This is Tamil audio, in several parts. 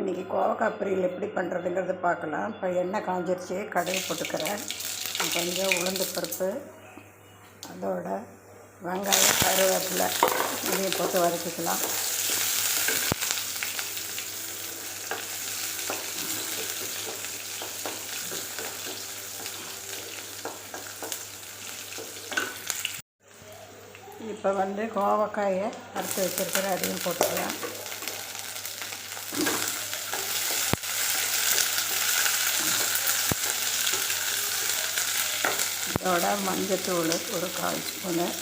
இன்றைக்கி கோவக்காய் பொரியல் எப்படி பண்ணுறதுங்கிறத பார்க்கலாம். இப்போ எண்ணெய் காஞ்சிருச்சு கடுகு போட்டுக்கிறேன். கொஞ்சம் உளுந்து பருப்பு அதோட வெங்காயம் கருவேப்பிலை இதையும் போட்டு வதக்கிக்கலாம். இப்போ வந்து கோவக்காயை அறுத்து வச்சுருக்கிற அதையும் போட்டுக்கலாம். இதோட மஞ்சத்தூள் ஒரு கால் ஸ்பூனு.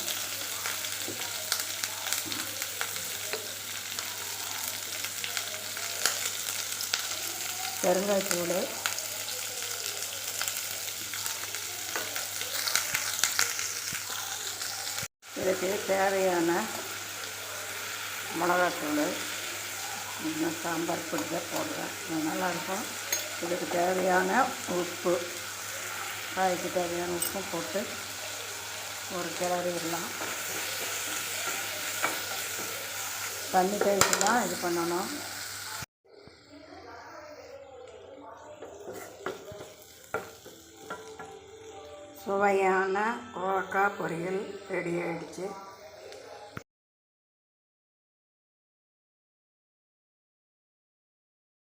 பெருங்காயத்தூள். இதுக்கு தேவையான மிளகாத்தூள். இன்னும் சாம்பார் பொடியாக போடுறேன். நல்லாயிருக்கும். இதுக்கு தேவையான உப்பு. காய்க்கு தேவையான உப்பும் போட்டு ஒரு கிளறி விடலாம். தண்ணி தெளித்து தான் இது பண்ணணும். சுவையான கோவக்காய் பொரியல் ரெடி ஆகிடுச்சு